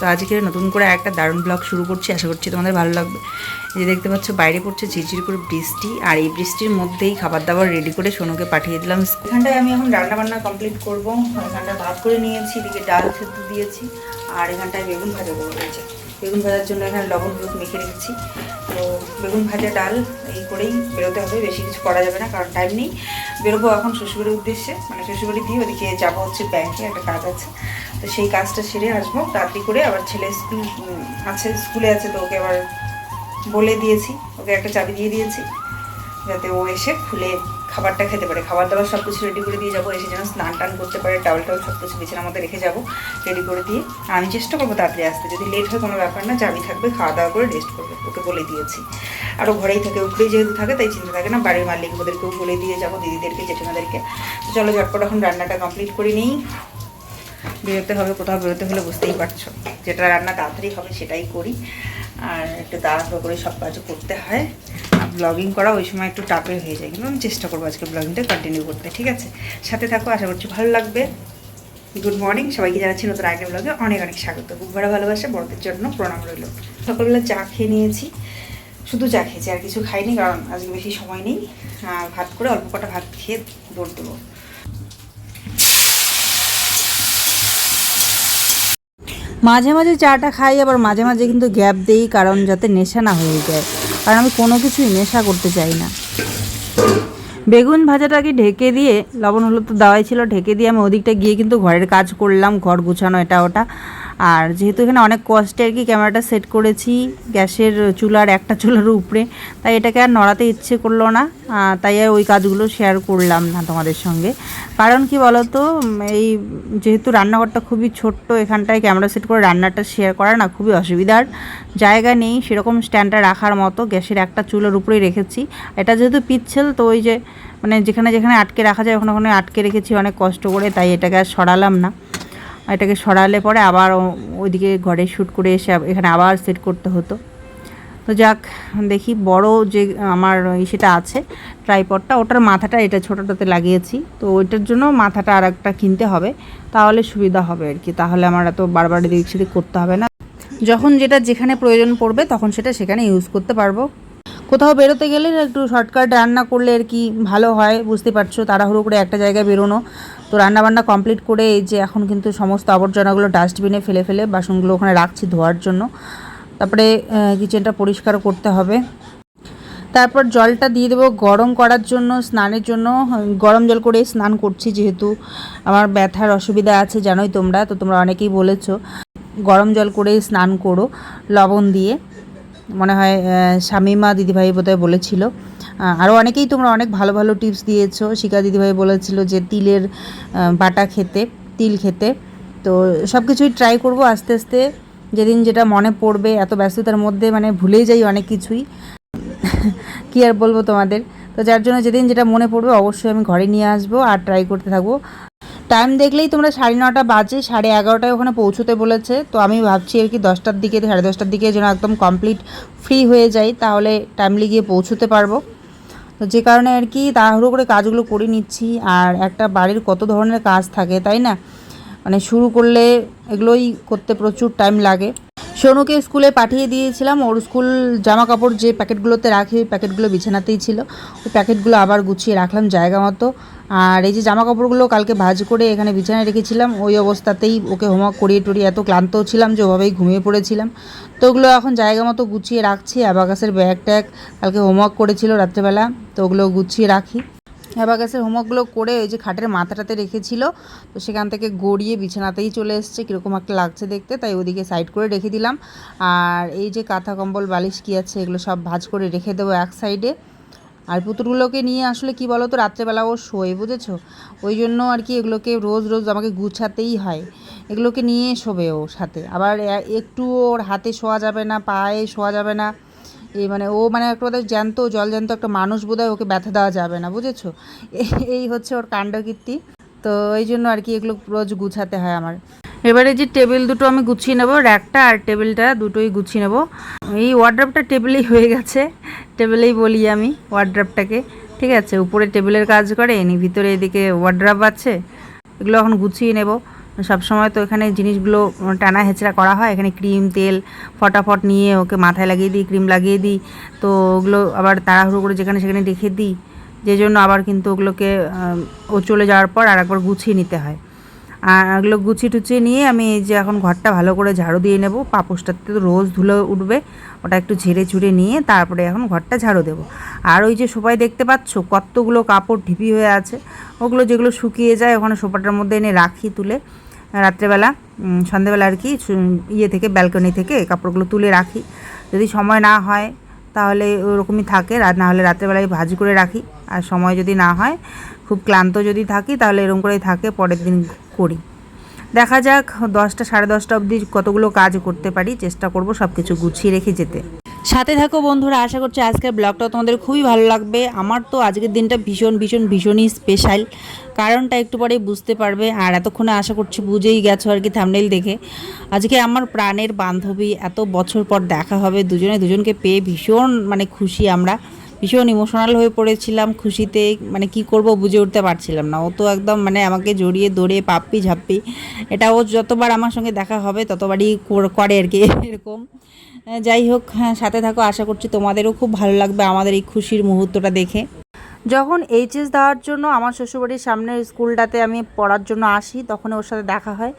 তো আজকে নতুন করে একটা দারুণ ব্লগ শুরু করছি, আশা করছি তোমাদের ভালো লাগবে। যে দেখতে পাচ্ছ, বাইরে পড়ছে ঝিরঝির করে বৃষ্টি, আর এই বৃষ্টির মধ্যেই খাবার দাবার রেডি করে সোনুকে পাঠিয়ে দিলাম এখানটায় আমি এখন রান্না বান্না কমপ্লিট করব। এখানটায় ভাত করে নিয়েছি, এদিকে ডাল সেদ্ধ দিয়েছি, আর এখানটায় বেগুন ভাজা করে রয়েছে। বেগুন ভাজার জন্য এখানে লবণ হলুদ মেখে রেখেছি। তো বেগুন ভাজা ডাল এই করেই বেরোতে হবে, বেশি কিছু করা যাবে না, কারণ টাইম নেই। বেরোবো এখন শ্বশুরবাড়ির উদ্দেশ্যে মানে শ্বশুরবাড়ি দিয়ে ওদিকে যাব হচ্ছে ব্যাংকে একটা কাজ আছে। তো সেই কাজটা সেরে আসব। তাড়াতাড়ি করে আবার ছেলে স্কুল আছে, স্কুলে আছে তো ওকে আবার বলে দিয়েছি। ওকে একটা চাবি দিয়ে দিয়েছি যাতে ও এসে খুলে খাবারটা খেতে পারে। খাবার দাবার সব কিছু রেডি করে দিয়ে যাব। এসে যেন স্নান টান করতে পারে টাওয়াল টাওয়াল সব কিছু বিছানার মধ্যে রেখে যাব। রেডি করে দিয়ে আমি চেষ্টা করব তাড়াতাড়ি আসতে। যদি লেট হয় কোনো ব্যাপার না, চাবি থাকবে, খাওয়া দাওয়া করে রেস্ট করবে, ওকে বলে দিয়েছি। আরও ঘরেই থাকে, উপরেই যেহেতু থাকে, তাই চিন্তা থাকে না, বাড়ির মালিক ওদেরকেও বলে দিয়ে যাব, দিদিদেরকে জেঠিমাদেরকে তো চলো ঝটপট এখন রান্নাটা কমপ্লিট করে নিই। বেরোতে হবে, কোথাও বেরোতে হলে বুঝতেই পারছ। যেটা রান্না তাড়াতাড়ি হবে সেটাই করি। আর একটু তাড়াহুড়ো করে সব কাজ করতে হয়। আর ব্লগিং করা ওই সময় একটু টাপের হয়ে যায়, কিন্তু আমি চেষ্টা করব আজকে ব্লগিংটা কন্টিনিউ করতে, ঠিক আছে? সাথে থাকো, আশা করছি ভালো লাগবে। গুড মর্নিং সবাইকে জানাচ্ছি নতুন আগের ব্লগে অনেক অনেক স্বাগত। বুক ভরা ভালোবাসা, বড়দের জন্য প্রণাম রইল। সকালবেলা চা খেয়ে নিয়েছি। শুধু চা খেয়েছি, আর কিছু খাইনি, কারণ আজকে বেশি সময় নেই। ভাত করে অল্প কটা ভাত খেয়ে দৌড় দেবো। মাঝে মাঝে চাটা খাই, আবার মাঝে মাঝে কিন্তু গ্যাপ দেই কারণ যাতে নেশা না হয়ে যায়। কারণ আমি কোনো কিছুই নেশা করতে চাই না। বেগুন ভাজাটাকে ঢেকে দিয়ে, লবণ হলুদ তো দেওয়াই ছিল, ঢেকে দিয়ে আমি ওদিকটা গিয়ে কিন্তু ঘরের কাজ করলাম, ঘর গুছানো, এটা ওটা। আর যেহেতু এখানে অনেক কষ্টে আর কি ক্যামেরাটা সেট করেছি, গ্যাসের চুলার একটা চুলার উপরে, তাই এটাকে আর নড়াতে ইচ্ছে করল না তাই আর ওই কাজগুলো শেয়ার করলাম না তোমাদের সঙ্গে। কারণ কি বলতো এই যেহেতু রান্নাঘরটা খুবই ছোট্ট, এখানটায় ক্যামেরা সেট করে রান্নাটা শেয়ার করা না খুবই অসুবিধার জায়গা নেই, সেরকম স্ট্যান্ডটা রাখার মতো গ্যাসের একটা চুলার উপরেই রেখেছি। এটা যেহেতু পিচ্ছেল, তো ওই যে মানে যেখানে যেখানে আটকে রাখা যায়, ওখানে ওখানে আটকে রেখেছি, অনেক কষ্ট করে, তাই এটাকে আর সরালাম না। এটাকে সরালে পরে আবার ওইদিকে ঘরে শ্যুট করে এসে এখানে আবার সেট করতে হতো। তো যাক, দেখি বড় যে আমার সেটা আছে, ট্রাইপডটা, ওটার মাথাটা, এটা ছোটোটাতে লাগিয়েছি। তো ওইটার জন্য মাথাটা আর একটা কিনতে হবে, তাহলে সুবিধা হবে আর কি। তাহলে আমার এত বারবার এদিক সেদিক করতে হবে না। যখন যেটা যেখানে প্রয়োজন পড়বে, তখন সেটা সেখানে ইউজ করতে পারব। কোথাও বেরোতে গেলে একটু শর্টকাট রান্না করলে আর কি ভালো হয়, বুঝতে পারছ? তাড়াহুড়ো করে একটা জায়গায় বেরোনো। তো রান্নাবান্না কমপ্লিট করে এই যে এখন কিন্তু সমস্ত আবর্জনাগুলো ডাস্টবিনে ফেলে ফেলে বাসনগুলো ওখানে রাখছি ধোয়ার জন্য। তারপরে কিচেনটা পরিষ্কার করতে হবে। তারপর জলটা দিয়ে দেবো গরম করার জন্য, স্নানের জন্য। গরম জল করে স্নান করছি যেহেতু। আমার ব্যথার অসুবিধা আছে, জানোই তোমরা, তো তোমরা অনেকেই বলেছ। গরম জল করে স্নান করো, লবণ দিয়ে। মনে হয় শামিমা দিদিভাই বোধহয় বলেছিল। আরও অনেকেই তোমরা অনেক ভালো ভালো টিপস দিয়েছ। শিকা দিদিভাই বলেছিল যে তিলের বাটা খেতে, তিল খেতে। তো সব কিছুই ট্রাই করব আস্তে আস্তে। যেদিন যেটা মনে পড়বে, এত ব্যস্ততার মধ্যে মানে ভুলেই যাই অনেক কিছুই। কি আর বলব তোমাদের? তো যার জন্য যেদিন যেটা মনে পড়বে, অবশ্যই আমি ঘরে নিয়ে আসব আর ট্রাই করতে থাকব। টাইম দেখলেই তোমরা সাড়ে নটা বাজে, সাড়ে এগারোটায় ওখানে পৌঁছতে বলেছে। তো আমি ভাবছি আর কি দশটার দিকে, সাড়ে দশটার দিকে যেন একদম কমপ্লিট ফ্রি হয়ে যাই, তাহলে টাইমলি গিয়ে পৌঁছতে পারব। তো যে কারণে আর কি তাড়াহুড়ো করে কাজগুলো করে নিচ্ছি। আর একটা বাড়ির কত ধরনের কাজ থাকে, তাই না? মানে শুরু করলে এগুলোই করতে প্রচুর টাইম লাগে। সোনুকে স্কুলে পাঠিয়ে দিয়েছিলাম। ওর স্কুল জামা কাপড় যে প্যাকেটগুলোতে রাখি, ওই প্যাকেটগুলো বিছানাতেই ছিল। ওই প্যাকেটগুলো আবার গুছিয়ে রাখলাম জায়গা মতো। আর এই যে জামা কাপড়গুলো কালকে ভাজ করে এখানে বিছানায় রেখেছিলাম, ওই অবস্থাতেই ওকে হোমওয়ার্ক করিয়ে টরিয়ে এত ক্লান্ত ছিলাম যে ওভাবেই ঘুমিয়ে পড়েছিলাম। তো ওগুলো এখন জায়গা মতো গুছিয়ে রাখছি। অ্যাবাকাসের ব্যাগ ট্যাগ কালকে হোমওয়ার্ক করেছিল রাত্রেবেলা, তো ওগুলো গুছিয়ে রাখি। অ্যাবাকাসের হোমওয়ার্কগুলো করে ওই যে খাটের মাথাটাতে রেখেছিল, তো সেখান থেকে গড়িয়ে বিছানাতেই চলে এসছে, কীরকম একটা লাগছে দেখতে, তাই ওদিকে সাইড করে রেখে দিলাম। আর এই যে কাঁথা, কম্বল, বালিশ কী আছে, এগুলো সব ভাজ করে রেখে দেবো এক সাইডে। আর পুতুলগুলোকে নিয়ে আসলে কি বলো তো রাত্রেবেলা ও শোয়, বুঝেছ? ওই জন্য আর কি এগুলোকে রোজ রোজ আমাকে গুছাতেই হয়। এগুলোকে নিয়ে শোবে ও সাথে। আবার একটু ওর হাতে শোয়া যাবে না, পায়ে শোয়া যাবে না এই মানে ও মানে একটা বোধহয় জ্যান্ত জল জ্যান্ত একটা মানুষ বোধহয় ওকে ব্যথা দেওয়া যাবে না, বুঝেছ? এই হচ্ছে ওর কাণ্ডকীর্তি। তো এই জন্য আর কি এগুলো রোজ গুছাতে হয় আমার। এবারে যে টেবিল দুটো আমি গুছিয়ে নেব, র্যাকটা আর টেবিলটা দুটোই গুছিয়ে নেব। এই ওয়ার্ড্রপটা টেবিলেই হয়ে গেছে, টেবিলেই বলি আমি ওয়ার্ড্রপটাকে ঠিক আছে? উপরে টেবিলের কাজ করে, এনি ভিতরে এদিকে ওয়ার্ড্রপ আছে, এগুলো এখন গুছিয়ে নেব। সবসময় তো এখানে জিনিসগুলো টানা হেঁচড়া করা হয়। এখানে ক্রিম, তেল ফটাফট নিয়ে ওকে মাথায় লাগিয়ে দিই, ক্রিম লাগিয়ে দিই। তো ওগুলো আবার তাড়াহুড়ো করে যেখানে সেখানে রেখে দিই। যে জন্য আবার কিন্তু ওগুলোকে ও চলে যাওয়ার পর আর একবার গুছিয়ে নিতে হয়। আর ওগুলো গুছিয়ে টুচিয়ে নিয়ে আমি এই যে এখন ঘরটা ভালো করে ঝাড়ু দিয়ে নেব। পাপোশটাতে তো রোজ ধুলো উঠবে, ওটা একটু ঝেড়ে চুড়ে নিয়ে তারপরে এখন ঘরটা ঝাড়ু দেবো। আর ওই যে সোফায় দেখতে পাচ্ছ কতগুলো কাপড় ঢিপি হয়ে আছে, ওগুলো যেগুলো শুকিয়ে যায় ওখানে সোফাটার মধ্যে এনে রাখি তুলে। রাত্রেবেলা সন্ধেবেলা আর কি ইয়ে থেকে ব্যালকনি থেকে কাপড়গুলো তুলে রাখি। যদি সময় না হয় তাহলে ওরকমই থাকে রাত না হলে রাত্রেবেলায় ভাজি করে রাখি। আর সময় যদি না হয়, খুব ক্লান্ত যদি থাকি তাহলে এরকম করেই থাকে, পরের দিন করি। দেখা যাক দশটা, সাড়ে দশটা অবধি কতগুলো কাজ করতে পারি, চেষ্টা করব সব কিছু গুছিয়ে রেখে যেতে। সাথে থাকো বন্ধুরা, আশা করছি আজকের ব্লগটা তোমাদের খুবই ভালো লাগবে। আমার তো আজকের দিনটা ভীষণ ভীষণ, ভীষণই স্পেশাল কারণটা একটু পরেই বুঝতে পারবে। আর এতক্ষণে আশা করছি বুঝেই গেছো আর কি থামনেল দেখে। আজকে আমার প্রাণের বান্ধবী, এত বছর পর দেখা হবে, দুজনে দুজনকে পেয়ে ভীষণ মানে খুশি আমরা। ভীষণ ইমোশনাল হয়ে পড়েছিলাম, খুশিতে মানে কি করব বুঝে উঠতে পারছিলাম না। ও তো একদম মানে আমাকে জড়িয়ে দৌড়ে পাপ্পি ঝাপ্পি, এটা ও যতবার আমার সঙ্গে দেখা হবে ততবারই করে আর কি এরকম। যাই হোক হ্যাঁ সাথে থাকো, আশা করছি তোমাদেরও খুব ভালো লাগবে আমাদের এই খুশির মুহূর্তটা দেখে। যখন এইচএস দেওয়ার জন্য আমার শ্বশুরবাড়ির সামনের স্কুলটাতে আমি পড়ার জন্য আসি তখন ওর সাথে দেখা হয়।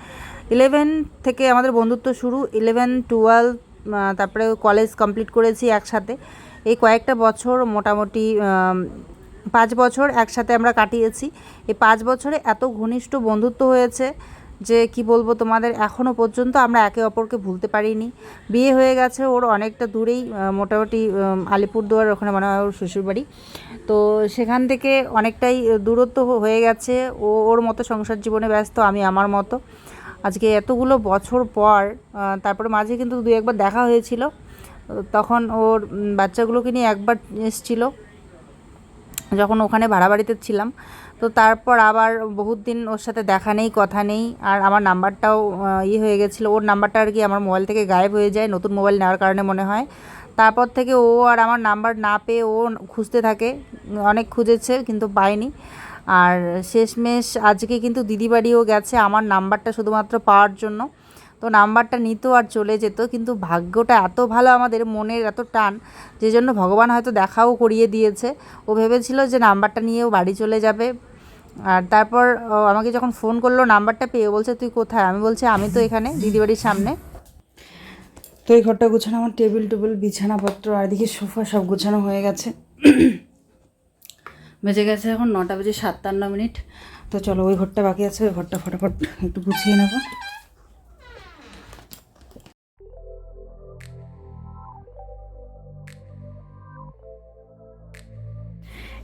ইলেভেন থেকে আমাদের বন্ধুত্ব শুরু ইলেভেন টুয়েলভ তারপরে কলেজ কমপ্লিট করেছি একসাথে। এই কয়েকটা বছর মোটামুটি পাঁচ বছর একসাথে আমরা কাটিয়েছি। এই পাঁচ বছরে এত ঘনিষ্ঠ বন্ধুত্ব হয়েছে যে কি বলব তোমাদের এখনও পর্যন্ত আমরা একে অপরকে ভুলতে পারিনি। বিয়ে হয়ে গেছে ওর অনেকটা দূরেই মোটামুটি আলিপুরদুয়ার, ওখানে মনে ওর শ্বশুরবাড়ি তো সেখান থেকে অনেকটাই দূরত্ব হয়ে গেছে। ও, ওর মতো সংসার জীবনে ব্যস্ত, আমি আমার মতো। আজকে এতগুলো বছর পর তারপরে মাঝে কিন্তু দু একবার দেখা হয়েছিল। তখন ওর বাচ্চাগুলোকে নিয়ে একবার এসেছিল। যখন ওখানে ভাড়া বাড়িতে ছিলাম। তো তারপর আবার বহুত দিন ওর সাথে দেখা নেই, কথা নেই। আর আমার নাম্বারটাও ইয়ে হয়ে গেছিল। ওর নাম্বারটা আর কি আমার মোবাইল থেকে গায়েব হয়ে যায়, নতুন মোবাইল নেওয়ার কারণে মনে হয়। তারপর থেকে ও আর আমার নাম্বার না পেয়ে ও খুঁজতে থাকে। অনেক খুঁজেছে, কিন্তু পায়নি। আর শেষমেশ আজকে কিন্তু দিদি বাড়িও গেছে। আমার নাম্বারটা শুধুমাত্র পাওয়ার জন্য। তো নাম্বারটা নিত আর চলে যেত, কিন্তু ভাগ্যটা এত ভালো আমাদের মনের এত টান, যে জন্য ভগবান হয়তো দেখাও করিয়ে দিয়েছে। ও ভেবেছিল যে নাম্বারটা নিয়েও বাড়ি চলে যাবে। আর তারপর আমাকে যখন ফোন করল নাম্বারটা পেয়ে বলছে, তুই কোথায়? আমি বলছি, আমি তো এখানে, দিদিবাড়ির সামনে। তো এই ঘরটা গোছানো, আমার টেবিল টেবিল, বিছানাপত্র, আর এদিকে সোফা সব গোছানো হয়ে গেছে। বেজে গেছে এখন নটা বেজে সাতান্ন মিনিট। তো চলো, ওই ঘরটা বাকি আছে, ওই ঘরটা ফটাফট একটু গুছিয়ে নেব।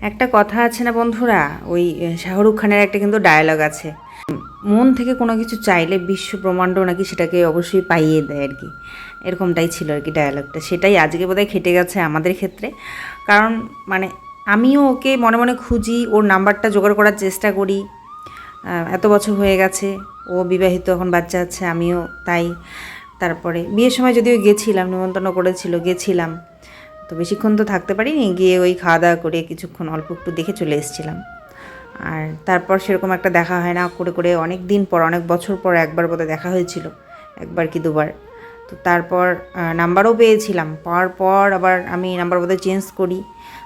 একটা কথা আছে না বন্ধুরা? ওই শাহরুখ খানের একটা কিন্তু ডায়ালগ আছে। মন থেকে কোনো কিছু চাইলে বিশ্ব ব্রহ্মাণ্ড নাকি সেটাকে অবশ্যই পাইয়ে দেয় আর কি। এরকমটাই ছিল আর কি ডায়ালগটা সেটাই আজকে বোধহয় খেটে গেছে আমাদের ক্ষেত্রে। কারণ মানে আমিও ওকে মনে মনে খুঁজি, ওর নাম্বারটা জোগাড় করার চেষ্টা করি। এত বছর হয়ে গেছে, ও বিবাহিত, এখন বাচ্চা আছে, আমিও তাই। তারপরে, বিয়ের সময় যদিও গেছিলাম, নিমন্ত্রণ করেছিল, গেছিলাম। তো বেশিক্ষণ তো থাকতে পারিনি, গিয়ে ওই খাওয়া দাওয়া করে কিছুক্ষণ অল্প একটু দেখে চলে এসেছিলাম। আর তারপর সেরকম একটা দেখা হয় না, করে করে অনেক দিন পর, অনেক বছর পর একবার বোধহয় দেখা হয়েছিল, একবার কি দুবার। তো তারপর নাম্বারও পেয়েছিলাম, পাওয়ার পর আবার আমি নাম্বার বোধহয় চেঞ্জ করি,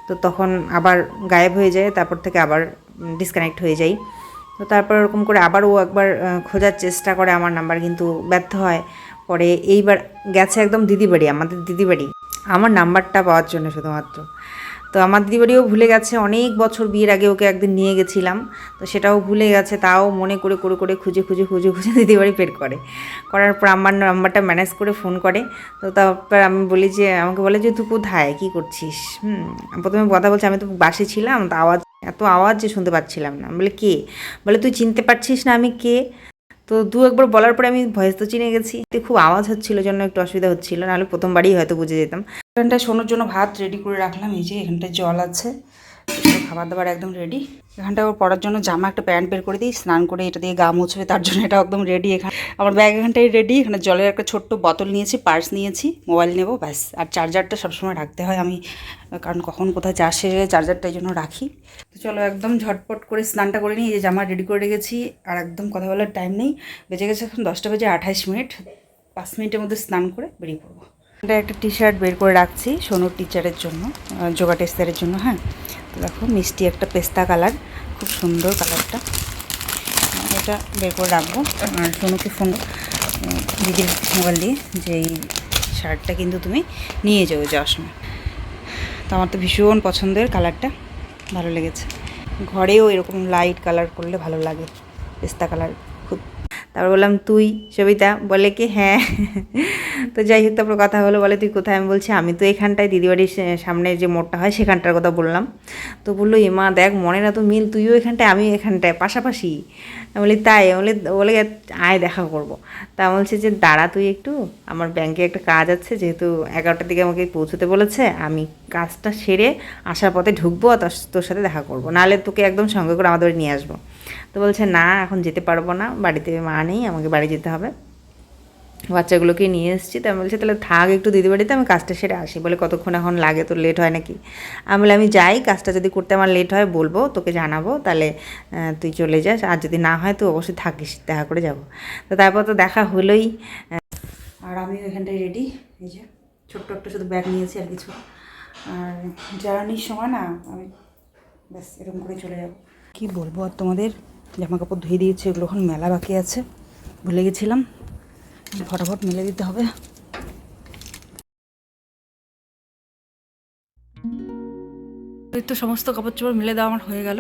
তো তখন আবার গায়েব হয়ে যায়, তারপর থেকে আবার ডিসকানেক্ট হয়ে যাই। তো তারপর ওরকম করে আবার ও একবার খোঁজার চেষ্টা করে, আমার নাম্বার কিন্তু ব্যর্থ হয়। পরে এইবার গেছে একদম দিদি বাড়ি আমাদের দিদি বাড়ি আমার নাম্বারটা পাওয়ার জন্য শুধুমাত্র। তো আমার দিদি বাড়িও ভুলে গেছে, অনেক বছর বিয়ের আগে ওকে একদিন নিয়ে গেছিলাম। তো সেটাও ভুলে গেছে, তাও মনে করে করে করে খুঁজে খুঁজে খুঁজে খুঁজে দিদি বাড়ি বের করে। করার পর আমার নাম্বারটা ম্যানেজ করে ফোন করে। তো তারপর আমি বলি যে, আমাকে বলে যে, তুই কোথায়? কী করছিস? হুম, প্রথমে কথা বলছে, আমি তো বাসে ছিলাম, তো আওয়াজ, এত আওয়াজ যে শুনতে পাচ্ছিলাম না। বলে, কে? বলে, তুই চিনতে পারছিস না আমি কে? তো দু একবার বলার পরে আমি ভয়েস তো চিনে গেছি। খুব আওয়াজ হচ্ছিল, জন্য একটু অসুবিধা হচ্ছিল, নাহলে প্রথমবারই হয়তো বুঝে যেতাম। এখানটায় শোনোর জন্য ভাত রেডি করে রাখলাম, এই যে এখানটায় জল আছে। খাবার দাবার একদম রেডি এখানটা ওর পড়ার জন্য জামা একটা প্যান্ট বের করে দিই, স্নান করে এটা দিয়ে গা মুছবে, তার জন্য এটা একদম রেডি এখানে। আমার ব্যাগ এখানটাই রেডি এখানে জলের একটা ছোট্ট বোতল নিয়েছি পার্স নিয়েছি মোবাইল নেব, ব্যাস। আর চার্জারটা সবসময় রাখতে হয় আমি, কারণ কখন কোথায় চার্জ শেষ হয়ে চার্জারটা এই জন্য রাখি। তো চলো একদম ঝটপট করে স্নানটা করে নিই, এই যে জামা রেডি করে রেখেছি, আর একদম কথা বলার টাইম নেই। বেজে গেছে এখন দশটা বেজে আঠাইশ মিনিট। পাঁচ মিনিটের মধ্যে স্নান করে বেরিয়ে পড়ব। এটা একটা টি শার্ট বের করে রাখছি সোনুর টিচারের জন্য যোগা টেস্টারের জন্য হ্যাঁ। তো দেখো, মিষ্টি একটা পেস্তা কালার খুব সুন্দর কালারটা এটা বের করে রাখব। আর সোনুকে ফোন দিদির মোবাইল দিয়ে যে এই শার্টটা কিন্তু তুমি নিয়ে যাও যাওয়ার সময় তো আমার তো ভীষণ পছন্দের কালারটা ভালো লেগেছে। ঘরেও এরকম লাইট কালার করলে ভালো লাগে, পেস্তা কালার তারপর বললাম, তুই? সবিতা বলে কি হ্যাঁ। তো যাই হোক, তারপর কথা হলো, বলে তুই কোথায়? আমি বলছি, আমি তো এখানটায় দিদিবাড়ির সামনে যে মোড়টা হয়, সেখানটার কথা বললাম। তো বলল এমা দেখ মনে না তো মিল, তুইও এখানটায়, আমিও এখানটায়, পাশাপাশি। আমি বলি, তাই? আমি বলি, বলে, আয়, দেখা করব। তা বলছে যে, দাঁড়া তুই একটু, আমার ব্যাংকে একটা কাজ আছে, যেহেতু এগারোটার দিকে আমাকে পৌঁছতে বলেছে, আমি কাজটা সেরে আসার পথে ঢুকবো, আর তোর- সাথে দেখা করব। নাহলে তোকে একদম সঙ্গে করে আমাদের নিয়ে আসব। তো বলছে, না, এখন যেতে পারব না, বাড়িতে মা নেই, আমাকে বাড়ি যেতে হবে। বাচ্চাগুলোকে নিয়ে এসেছি, তো আমি বলছি, তাহলে থাক একটু দিদি বাড়িতে, আমি কাজটা সেরে আসি। বলে, কতক্ষণ এখন লাগে, তোর লেট হয় নাকি? আমি বলে আমি যাই, কাজটা যদি করতে আমার লেট হয়, বলব, তোকে জানাব, তাহলে তুই চলে যাস, আর যদি না হয়, তুই অবশ্যই থাকিস, দেখা করে যাব। তো তারপর তো দেখা হলোই। আর আমি এখানটায় রেডি এই যে, ছোট্ট একটা শুধু ব্যাগ নিয়েছি আর কিছু। আর জার্নির সময় না, আমি ব্যাস, এরকম করে চলে যাব। কি বলব আর তোমাদের? জামা কাপড় ধুয়ে দিয়েছে, এগুলো এখন মেলা বাকি আছে। ভুলে গেছিলাম। ফটাফট মেলে দিতে হবে। তো সমস্ত কাপড় চোপড় মেলে দেওয়া আমার হয়ে গেল।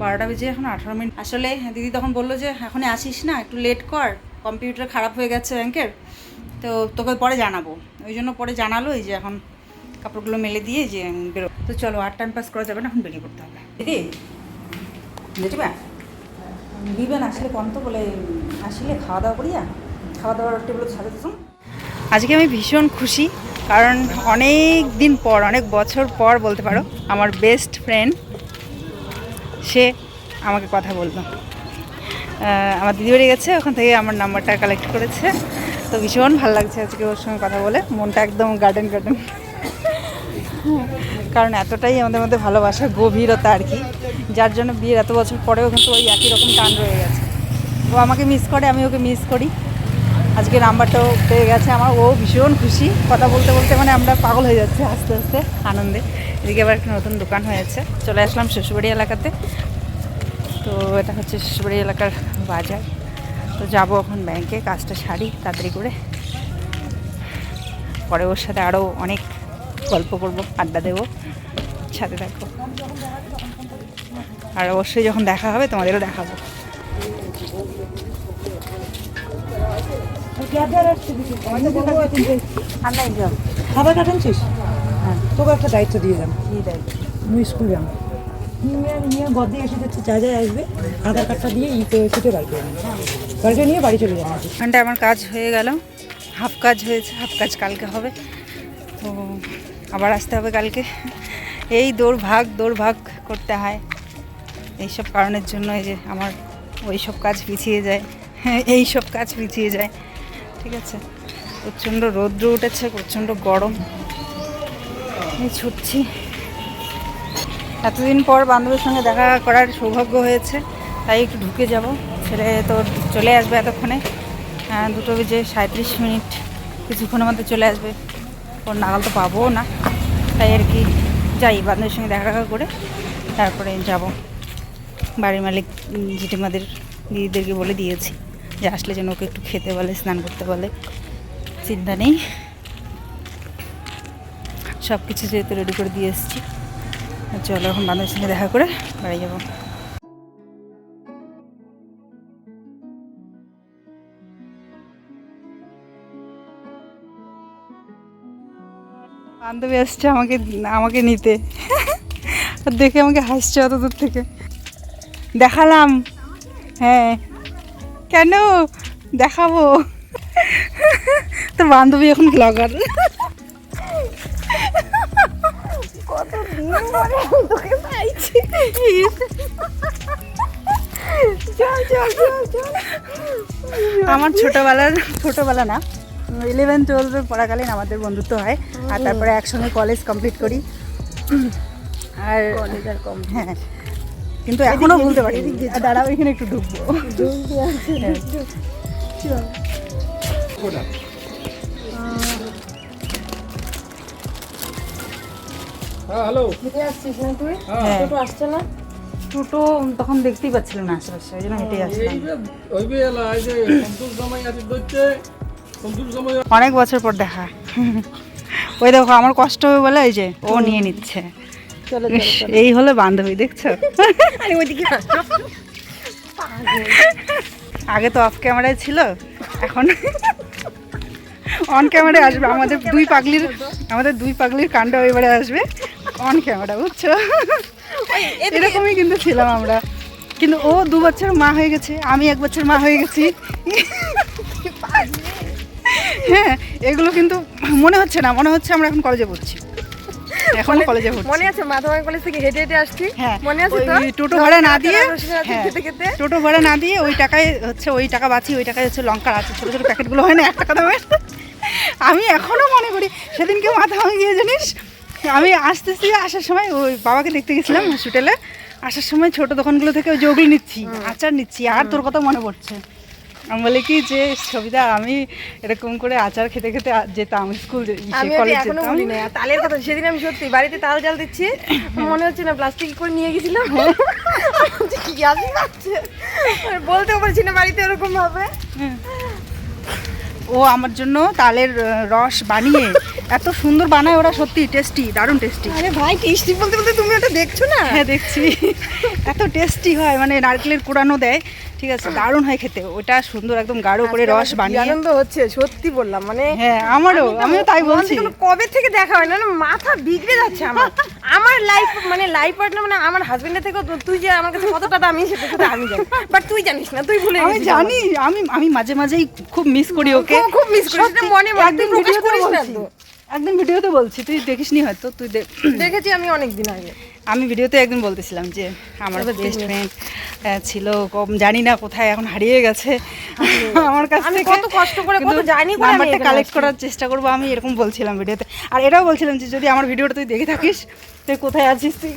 বারোটা বেজে এখন আঠারো মিনিট। আসলে দিদি তখন বলল যে, এখনই আসিস না? একটু লেট কর। কম্পিউটার খারাপ হয়ে গেছে ব্যাংকের তো তোকে পরে জানাব। ওই জন্য পরে জানালো এই যে, এখন কাপড়গুলো মেলে দিয়ে যে বেরো তো চলো, আর টাইম পাস করা যাবে না, এখন বেরিয়ে পড়তে হবে। দিদি জেঠিমা দিবেন, আসলে কম তো বলে আসলে খাওয়া দাওয়া করিয়া, খাওয়া দাওয়ার টেবিল দিতাম আজকে আমি ভীষণ খুশি, কারণ অনেক দিন পর, অনেক বছর পর বলতে পারো, আমার বেস্ট ফ্রেন্ড সে আমাকে কথা বলল। আমার দিদি বাড়ি গেছে, ওখান থেকে আমার নাম্বারটা কালেক্ট করেছে। তো ভীষণ ভালো লাগছে আজকে ওর সঙ্গে কথা বলে, মনটা একদম গার্ডেন গার্ডেন কারণ এতটাই আমাদের মধ্যে ভালোবাসা, গভীরতা আর কি। যার জন্য বিয়ের এত বছর পরেও কিন্তু ওই একই রকম টান রয়ে গেছে। ও আমাকে মিস করে, আমি ওকে মিস করি। আজকে নাম্বারটাও পেয়ে গেছে আমার। ও ভীষণ খুশি। কথা বলতে বলতে মানে আমরা পাগল হয়ে যাচ্ছে আস্তে আস্তে, আনন্দে। এদিকে আবার একটা নতুন দোকান হয়েছে। চলে আসলাম শ্বশুরবাড়ি এলাকাতে। তো এটা হচ্ছে শ্বশুরবাড়ি এলাকার বাজার। তো যাব এখন ব্যাংকে কাজটা সারি, তাড়াতাড়ি করে। পরে ওর সাথে আরও অনেক গল্প করব, আড্ডা দেবো। সাথে থাকো আর অবশ্যই যখন দেখা হবে তোমাদেরও দেখাবো। খাবার কাটানছিস তোকে একটা দায়িত্ব দিয়ে যাম আমি স্কুল যাম নিয়ে এসে যাচ্ছে যা যা আসবে। আধার কার্ডটা দিয়ে ইতে সিটে বাড়ি করে নেব নিয়ে বাড়ি চলে যাব। আমার কাজ হয়ে গেল। হাফ কাজ হয়েছে হাফ কাজ কালকে হবে। তো আবার আসতে হবে কালকে। এই দৌড় ভাগ দৌড় ভাগ করতে হয়। এইসব কারণের জন্য এই যে আমার ওই সব কাজ পিছিয়ে যায় এই সব কাজ পিছিয়ে যায় ঠিক আছে? প্রচণ্ড রৌদ্র উঠেছে প্রচণ্ড গরম। এই ছুটছি। এতদিন পর বান্ধবীর সঙ্গে দেখা করার সৌভাগ্য হয়েছে তাই একটু ঢুকে যাব। ছেলে তো চলে আসবে এতক্ষণে। আহ, দুটো বেজে সাঁত্রিশ মিনিট। কিছুক্ষণের মধ্যে চলে আসবে। ওর নাগাল তো পাবো না। তাই আর কি যাই, বান্ধবীর সঙ্গে দেখা দেখা করে তারপরে যাব। বাড়ির মালিক জিটিমাদের দিদিদেরকে বলে দিয়েছি যে আসলে যেন ওকে একটু খেতে বলে, স্নান করতে বলে। চিন্তা নেই। সব কিছু যেহেতু রেডি করে দিয়ে এসেছি, চলো এখন বান্ধবীর সঙ্গে দেখা করে বাড়ি যাব। বান্ধবী আসছে আমাকে আমাকে নিতে। আর দেখে আমাকে হাসছে অত দূর থেকে। দেখালাম। হ্যাঁ। কেন? দেখাবো। তো বান্ধবী এখন ব্লগার আমার ছোটবেলার ছোটবেলা না ইলেভেন টুয়েলভে পড়াকালীন আমাদের বন্ধুত্ব হয়। আর তারপরে একসঙ্গে কলেজ কমপ্লিট করি। আর হ্যাঁ কিন্তু এখনও বলতে পারি। দাঁড়াও এখানে একটু ঢুকবো। হ্যাঁ টোটো তখন দেখতেই পাচ্ছিল না আশেপাশে ওই জন্য হেঁটে আসলাম। অনেক বছর পর দেখা। ওই দেখো আমার কষ্ট হবে বলে এই যে ও নিয়ে নিচ্ছে। এই হলো বান্ধবী দেখছ? আগে তো অফ ক্যামেরায় ছিল এখন অন ক্যামেরায় আসবে। আমাদের দুই পাগলির আমাদের দুই পাগলির কাণ্ড এবারে আসবে। অন ক্যামেরা বুঝছ? এরকমই কিন্তু ছিলাম আমরা। কিন্তু ও দু বছর মা হয়ে গেছে আমি এক বছর মা হয়ে গেছি। হ্যাঁ এগুলো কিন্তু মনে হচ্ছে না মনে হচ্ছে আমরা এখন কলেজে পড়ছি। এখন কলেজে পড়ছি। মনে আছে মাধবন কলেজ থেকে হেঁটে হেঁটে আসছি। হ্যাঁ মনে আছে তো টোটো ভাড়া না দিয়ে হ্যাঁ, খেতে খেতে। টোটো ভাড়া না দিয়ে ওই টাকায় হচ্ছে ওই টাকা বাঁচি ওই টাকায় হচ্ছে লঙ্কার আছে ছোটো ছোটো প্যাকেটগুলো হয় না এক টাকা দামের। আমি এখনও মনে করি সেদিনকে মাথা গিয়ে জানিস আমি আসতেছি আসার সময় ওই বাবাকে দেখতে গেছিলাম হসপিটালে আসার সময় ছোট দোকানগুলো থেকে ওই যে নিচ্ছি আচার নিচ্ছি আর তোর কথা মনে পড়ছে। আমি বলি কি যে সবিতা আমি এরকম করে আচার খেতে খেতে যেতাম স্কুল কলেজ যেতাম। তালের কথা সেদিন আমি সত্যি বাড়িতে তাল জাল দিচ্ছি মনে হচ্ছে না প্লাস্টিক করে নিয়ে গেছিলাম। কি আসি পাচ্ছে বলতেও পারছি না বাড়িতে এরকম ভাবে। ও আমার জন্য তালের রস বানিয়ে এত সুন্দর বানায় ওরা সত্যি টেস্টি দারুণ টেস্টি আরে ভাই টেস্টি বলতে বলতে তুমি ওটা দেখছ না? হ্যাঁ দেখছি। এত টেস্টি হয় মানে নারকেলের কুড়ানো দেয়। ঠিক আছে দারুণ হয় খেতে। ওটা সুন্দর একদম গাঢ় করে রস বানিয়ে। আনন্দ হচ্ছে সত্যি বললাম মানে হ্যাঁ আমারও আমি আমিও তাই বলছি। কবে থেকে দেখা হয় না না, মাথা বিগড়ে যাচ্ছে আমার। আমার লাইফ মানে লাইফ পার্টনার মানে আমার হাজবেন্ডের থেকে তুই যে আমার কাছে কতটা দামি সেটা শুধু আমি জানি। বাট তুই জানিস না তুই ভুলে আমি জানি আমি আমি মাঝে মাঝেই খুব মিস করি ওকে। খুব- মিস করি, মনে মনে প্রকাশ করিস না তো। একদিন ভিডিওতে বলছি তুই দেখিসনি হয়তো তুই দেখ দেখেছি আমি অনেক দিন আগে। আমি ভিডিওতে একদিন বলতেছিলাম যে আমার বেস্ট ফ্রেন্ড ছিল কম জানি না কোথায় এখন হারিয়ে গেছে। আমার কাছে আমি কত কষ্ট করে, কত জানি নাম্বারটা কালেক্ট করার চেষ্টা করব আমি এরকম বলছিলাম ভিডিওতে। আর এটাও বলছিলাম যে যদি আমার ভিডিওটা তুই দেখে থাকিস তুই কোথায় আছিস তুই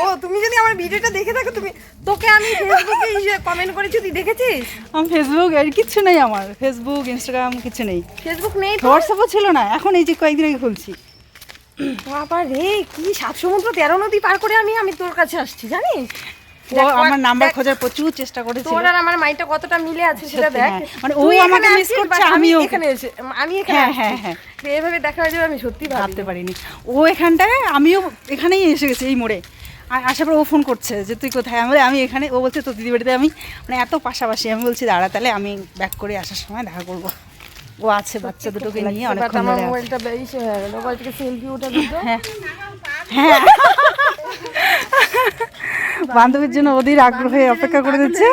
ও তুমি যদি আমার ভিডিওটা দেখে থাকো তুমি তোকে আমি ফেসবুকে কমেন্ট করেছি তুই দেখেছিস? আমি ফেসবুক এর কিচ্ছু নেই আমার। ফেসবুক ইনস্টাগ্রাম কিছু নেই। ফেসবুক নেই হোয়াটসঅ্যাপও ছিল না এখন এই যে কয়েকদিন আগে খুলছি। বাবা রে কি সাত সমুদ্র তেরো নদী পার করে আমি আমি তোর কাছে আসছি জানিস? ও আমার নাম্বার খোঁজার প্রচুর চেষ্টা করেছিল। তোর আর আমার মাইন্ডটা কতটা মিলে আছে সেটা দেখ। হ্যাঁ। মানে ও আমাকে আসছিস, করছে, আমি আমিও এখানে এসে আমি এখানে হ্যাঁ, হ্যাঁ, হ্যাঁ। তো এভাবে দেখা হয়ে যাবে আমি সত্যি ভাবতে পারিনি। ও এখানটায় আমিও এখানেই এসে গেছি এই মোড়ে। আর আসার পর ও ফোন করছে যে তুই কোথায়? আমি আমি এখানে। ও বলছে তো দিদি বাড়িতে আমি মানে এত পাশাপাশি। আমি বলছি দাঁড়া তাহলে আমি ব্যাক করে আসার সময় দেখা করব। ও আছে বাচ্চা দুটোকে নিয়ে অনেকক্ষণ ধরে। মোবাইলটা বেশি হয়ে গেল মোবাইল থেকে সেলফি উঠে দিত হ্যাঁ। হ্যাঁ। বান্ধবীর জন্য ওদের আগ্রহে অপেক্ষা করে দিচ্ছে।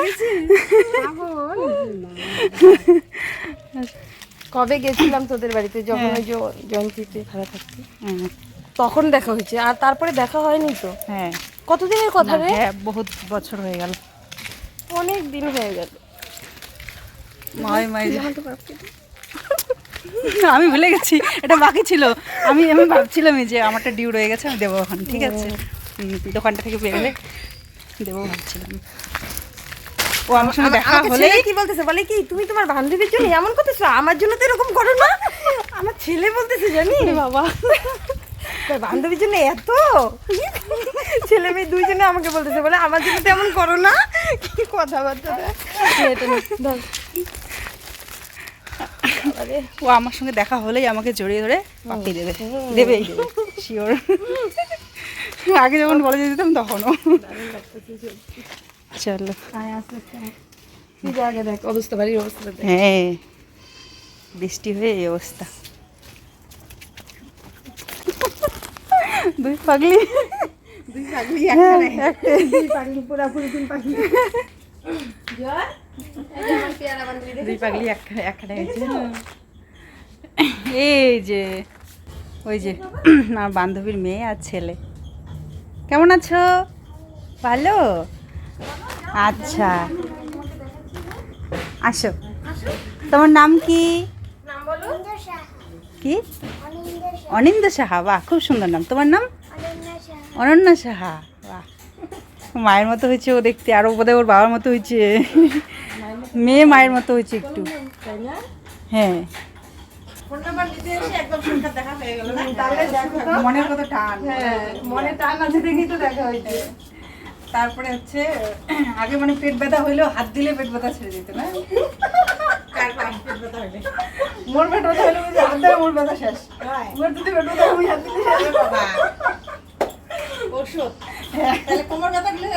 কবে গেছিলাম তোদের বাড়িতে? যখন হ্যাঁ। ওই যে জয়ন্তীতে ভাড়া থাকতি। তখন দেখা হয়েছে। আর তারপরে দেখা হয়নি তো? হ্যাঁ। কতদিনের কথা রে? হ্যাঁ বহুত বছর হয়ে গেল। অনেক দিন হয়ে গেল। মাই মাই। আমি ভুলে গেছি এটা বাকি ছিল। আমি আমি ভাবছিলামই যে আমারটা ডিউ রয়ে গেছে আমি দেবো এখন ঠিক আছে? দোকানটা থেকে বেরোলে দেবো ভাবছিলাম। ও আমার সঙ্গে দেখা আমাকে কি বলতেছে? বলে কি তুমি তোমার বান্ধবীর জন্য এমন করতেছো? আমার জন্য তো এরকম করো না। আমার ছেলে বলতেছে জানি বাবা। তোর বান্ধবীর জন্য এত? ছেলে মেয়ে দুইজনে আমাকে বলতেছে বলে আমার জন্য তো এমন করো না। কি কথাবার্তা এটা ধর। ও আমার সঙ্গে দেখা হলেই আমাকে জড়িয়ে ধরে পাপিয়ে দেবে। দেবেই। দেবে শিওর আগে যখন কলেজে যেতাম তখনও। চলো। আগে দেখ অবস্থা বাড়ির অবস্থা হ্যাঁ বৃষ্টি হয়ে এই অবস্থা। দুই পাগলি। দুই পাগলি একটা দুই পাগলি পুরাপুরি তিন পাগলি। জয় দুই এই যে, ওই যে, আমার বান্ধবীর মেয়ে আর ছেলে। কেমন আছো? ভালো? আচ্ছা। আসো। তোমার নাম কি? কি? অনিন্দ সাহা। বাহ, খুব সুন্দর নাম। তোমার নাম? অনন্যা সাহা। বাহ। মায়ের মতো হয়েছে ও দেখতে আরও বোধহয় ওর বাবার মতো হয়েছে। মেয়ে মায়ের মতো হয়েছে একটু। হ্যাঁ। মনের কত টান। মনে টান আছে দেখেই তো দেখা হয়েছে তারপরে হচ্ছে আগে মানে পেট ব্যথা হইলেও হাত দিলে পেট ব্যথা ছেড়ে দিত না? মোর পেট ব্যথা হলে হাত মোর ব্যথা শেষ। মোর যদি পেট ব্যথা আমি হাত দিলে শেষ। ওষুধ। তাহলে কোমর ব্যথা গেলে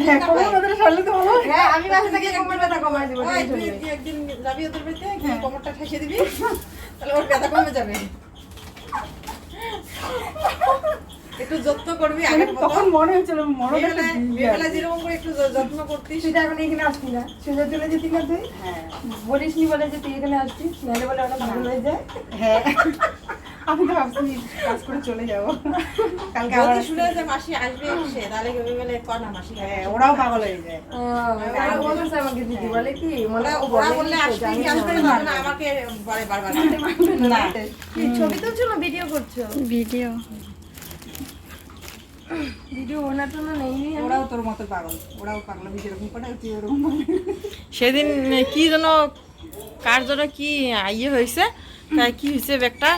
হ্যাঁ কোমর সারলে তো ভালো। হ্যাঁ আমি বাসা থেকে কোমর ব্যথা কমাই দিব তুই একদিন যাবি ওদের বাড়িতে কোমরটা ঠেসে দিবি তাহলে ওর ব্যথা কমে যাবে। একটু যত্ন করবি আগের মতো। তখন মনে হয়েছিল মনে যেরকম করে একটু যত্ন করতিস। এখন এখানে আসবি না। সুন্দর চলে যেতি না তুই? বলিস নি বলে যে তুই এখানে আসছিস? নাহলে বলে ওটা ভালো হয়ে যায় হ্যাঁ। আমি তো ভাবছি কাজ করে চলে যাব। কালকে যদি শুনে যে মাসি আসবে সে তাহলে কেউ বলে কর না মাসি হ্যাঁ, ওরাও পাগল হয়ে যায়। ওরা বলছে আমাকে দিদি বলে কি? মনে ওরা বললে আসবে কি আসবে না? আমাকে বলে বারবার না। ছবি তুলছো না ভিডিও করছ? ভিডিও ভিডিও ওনার জন্য নেই নি ওরাও তোর মতো পাগল। ওরাও পাগল যেরকম করে তুই ওরকম সেদিন কি যেন কার জন্য কি ইয়ে হয়েছে কয় কি হয়েছে ব্যাগটা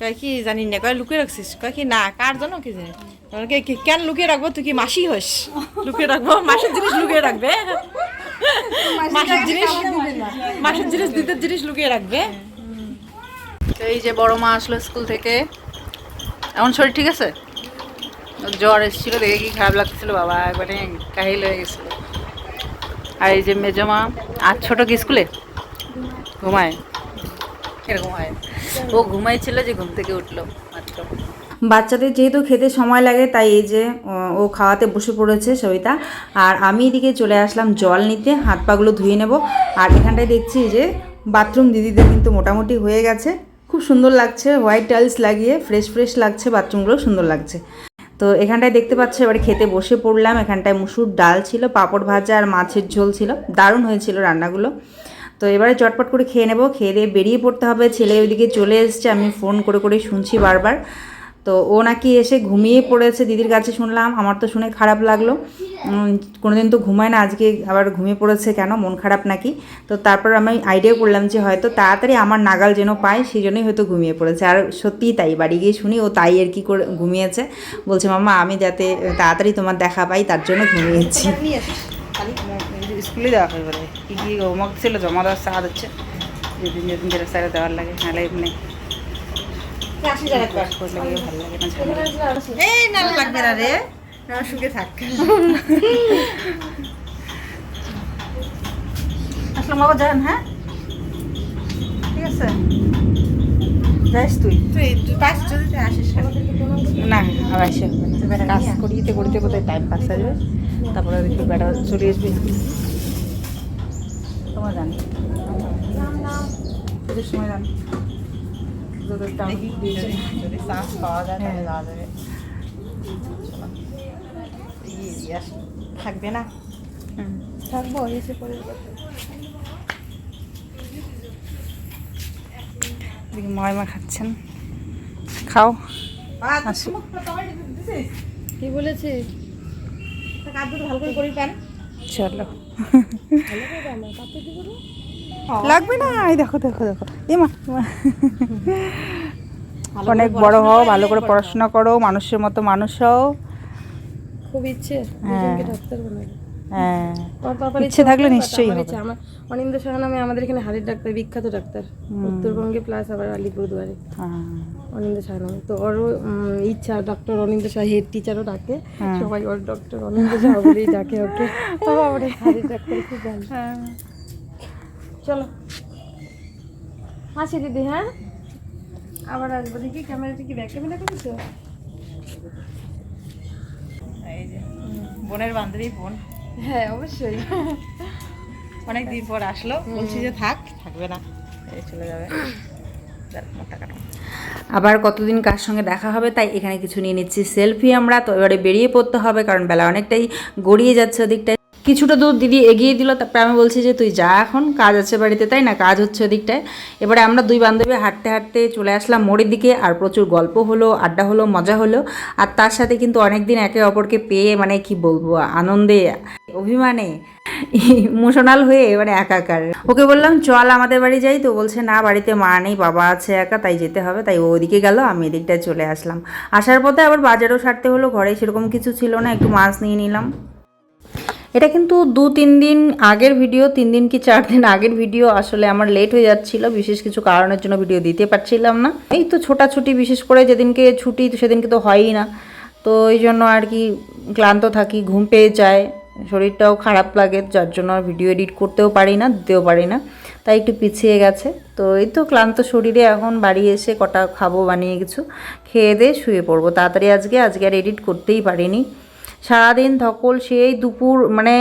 কয় কি জানি না কয় লুকিয়ে রাখছিস? কয় কি না কার জন্য কি জানি। কেন লুকিয়ে রাখব? তুই কি মাসি হস? লুকিয়ে রাখব? মাসের জিনিস লুকিয়ে রাখবে? মাসের জিনিস? মাসের জিনিস দিতে জিনিস লুকিয়ে রাখবে? তো এই যে বড় মা আসলো স্কুল থেকে। এমন শরীর ঠিক আছে? জ্বর এসেছিল দেখে কি খারাপ লাগছিল বাবা একবারে কাহিল হয়ে গেছিল। আর এই যে মেজমা আর ছোট কি স্কুলে? ঘুমায়? এরকম হয় ও ঘুমাইছিল যে ঘুম থেকে উঠল মাত্র। বাচ্চাদের যেহেতু খেতে সময় লাগে তাই এই যে ও, খাওয়াতে বসে পড়েছে সবিতা। আর আমি এদিকে চলে আসলাম জল নিতে হাত পাগুলো ধুয়ে নেব। আর এখানটায় দেখছি যে বাথরুম দিদিদের কিন্তু মোটামুটি হয়ে গেছে। খুব সুন্দর লাগছে হোয়াইট টাইলস লাগিয়ে ফ্রেশ ফ্রেশ লাগছে বাথরুমগুলো সুন্দর লাগছে। তো এখানটায় দেখতে পাচ্ছ, এবারে খেতে বসে পড়লাম। এখানটায় মুসুর ডাল ছিল, পাঁপড় ভাজা আর মাছের ঝোল ছিল। দারুণ হয়েছিল রান্নাগুলো। তো এবারে চটপট করে খেয়ে নেব। খেয়ে দিয়ে বেরিয়ে পড়তে হবে। ছেলে ওইদিকে চলে এসছে, আমি ফোন করে করে শুনছি বারবার। তো ও নাকি এসে ঘুমিয়ে পড়েছে, দিদির কাছে শুনলাম, আমার তো শুনে খারাপ লাগল। কোনোদিন তো ঘুমায় না, আজকে আবার ঘুমিয়ে পড়েছে কেন, মন খারাপ নাকি? তো তারপর আমি আইডিয়া করলাম যে হয়তো তাড়াতাড়ি আমার নাগাল যেন পায়, সেই জন্যই হয়তো ঘুমিয়ে পড়েছে। আর সত্যিই তাই, বাড়ি গিয়ে শুনি, ও তাই আর কি করে ঘুমিয়েছে। বলছে মামা আমি যাতে তাড়াতাড়ি তোমার দেখা পাই, তার জন্য ঘুমিয়েছি। স্কুলে দেওয়া হয় বলে কী কী ছিল, জমা দেওয়ার সাদ হচ্ছে যেদিন যেদিন যেটা দেওয়ার লাগে, নাহলে এমনি করলে গিয়ে ভালো লাগে না ঝামেলা। এই না লাগবে না রে। সুখে থাক। আসলাম বাবা যান হ্যাঁ? ঠিক আছে। যাইস তুই। তুই পাস যদি আসিস। না আর আসে হবে না। কাজ করিতে করিতে কোথায় টাইম পাস যাবে? তারপরে দেখবি বেটা চলে আসবি। তোমার জানি। সময় জানি। দাম দিয়েছে। যদি চান্স পাওয়া যায় তাহলে যাওয়া যাবে। থাকবে না। থাকব এসে পরে ময়মা খাচ্ছেন খাও কি বলেছে কাপড় ভালো করে চলো লাগবে না? এই দেখো দেখো দেখো। এ মা মা। অনেক বড় হও ভালো করে পড়াশোনা করো মানুষের মতো মানুষ হও। খুব ইচ্ছে হ্যাঁ। হ্যাঁ। ইচ্ছে থাকলে নিশ্চয়ই হবে। আমার অনিন্দ সাহা নামে আমাদের এখানে হাড়ির ডাক্তার বিখ্যাত ডাক্তার। উত্তরবঙ্গে প্লাস আবার আলিপুরদুয়ারে। হ্যাঁ। অনিন্দ সাহা নামে। তো ওরও ইচ্ছা ডক্টর অনিন্দ সাহা হেড টিচারও ডাকে। হ্যাঁ। সবাই ওর ডক্টর অনিন্দ সাহা বলেই ডাকে ওকে। হাড়ির ডাক্তার খুব ভালো। চলো। হাসি দিদি হ্যাঁ? আবার আসব দেখি ক্যামেরাটা কি ব্যাক ক্যামেরা করেছ? এই যে বোনের বান্ধবী বোন। হ্যাঁ অবশ্যই। অনেক দিন পর আসলো বলছি যে থাক থাকবে না। এই চলে যাবে। আবার কতদিন কার সঙ্গে দেখা হবে তাই এখানে কিছু নিয়ে নিচ্ছি। সেলফি আমরা তো এবারে বেরিয়ে পড়তে হবে কারণ বেলা অনেকটাই গড়িয়ে যাচ্ছে ওদিকটায়। কিছুটা দূর দিদি এগিয়ে দিল, তারপরে আমি বলছি যে, তুই যা এখন, কাজ আছে বাড়িতে, তাই না? কাজ হচ্ছে ওদিকটায়। এবারে আমরা দুই বান্ধবী হাঁটতে হাঁটতে চলে আসলাম মোড়ের দিকে, আর প্রচুর গল্প হলো, আড্ডা হলো, মজা হলো। আর তার সাথে কিন্তু অনেক দিন একে অপরকে পেয়ে মানে কি বলব, আনন্দে, অভিমানে, ইমোশনাল হয়ে মানে একাকার। ওকে বললাম, চল আমাদের বাড়ি যাই তো। বলছে, না, বাড়িতে মা নেই, বাবা আছে একা, তাই যেতে হবে। তাই ওদিকে গেল, আমি এদিকটায় চলে আসলাম। আসার পথে আবার বাজারও সারতে হলো, ঘরে সেরকম কিছু ছিল না, একটু মাছ নিয়ে নিলাম। এটা কিন্তু দু, তিন দিন আগের ভিডিও, তিন দিন কি চার দিন আগের ভিডিও আসলে আমার লেট হয়ে যাচ্ছিল, বিশেষ কিছু কারণের জন্য ভিডিও দিতে পারছিলাম না। এই তো ছোটাছুটি বিশেষ করে যেদিনকে ছুটি, তো সেদিনকে তো হয়ই না। তো এই জন্য আর কি ক্লান্ত থাকি, ঘুম পেয়ে যায়, শরীরটাও খারাপ লাগে, যার জন্য ভিডিও এডিট করতেও পারি না, দিতেও পারি না। তাই একটু পিছিয়ে গেছে। তো এই তো ক্লান্ত শরীরে এখন বাড়ি এসে কটা খাব, বানিয়ে কিছু খেয়ে দিয়ে শুয়ে পড়ব। তাড়াতাড়ি আজকে আজকে আর এডিট করতেই পারিনি। সারাদিন ধকল, সেই দুপুর মানে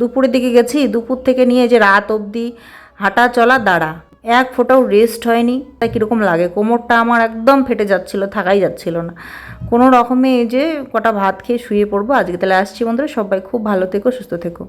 দুপুরের দিকে গেছি, দুপুর থেকে নিয়ে যে রাত অবধি হাঁটা চলা দাঁড়া। এক ফোটাও রেস্ট হয়নি। তাই কীরকম লাগে? কোমরটা আমার একদম ফেটে যাচ্ছিল, থাকাই যাচ্ছিল না। কোনো রকমে এই যে কটা ভাত খেয়ে শুয়ে পড়ব, আজকে তাহলে আসছি বন্ধুরা, সবাই খুব ভালো থেকো, সুস্থ থেকো।